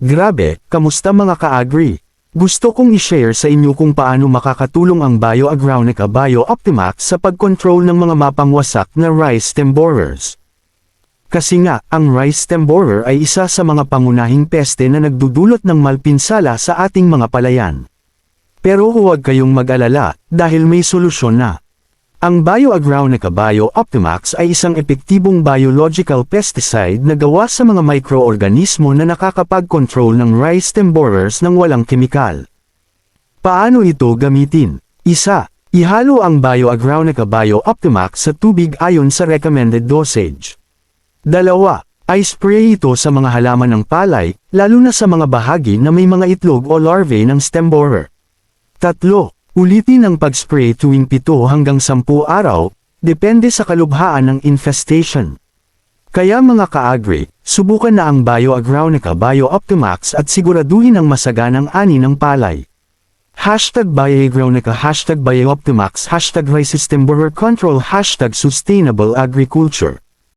Grabe, kamusta mga ka-agri? Gusto kong i-share sa inyo kung paano makakatulong ang BioAgronica Bio Optimax sa pag-control ng mga mapang wasak na rice stem borers. Kasi nga, ang rice stem borer ay isa sa mga pangunahing peste na nagdudulot ng malpinsala sa ating mga palayan. Pero huwag kayong mag-alala, dahil may solusyon na. Ang BioAgronica Bio Optimax ay isang epektibong biological pesticide na gawa sa mga microorganismo na nakakapag-control ng rice stem borers ng walang kemikal. Paano ito gamitin? Isa, ihalo ang BioAgronica Bio Optimax sa tubig ayon sa recommended dosage. Dalawa, ay spray ito sa mga halaman ng palay, lalo na sa mga bahagi na may mga itlog o larvae ng stem borer. Tatlo, ulitin ang pag-spray tuwing 7 hanggang 10 araw, depende sa kalubhaan ng infestation. Kaya mga ka-agri, subukan na ang BioAgronica Bio Optimax at siguraduhin ang masaganang ani ng palay. Hashtag BioAgronica Hashtag BioOptimax Hashtag Rice System Borer Control Hashtag Sustainable Agriculture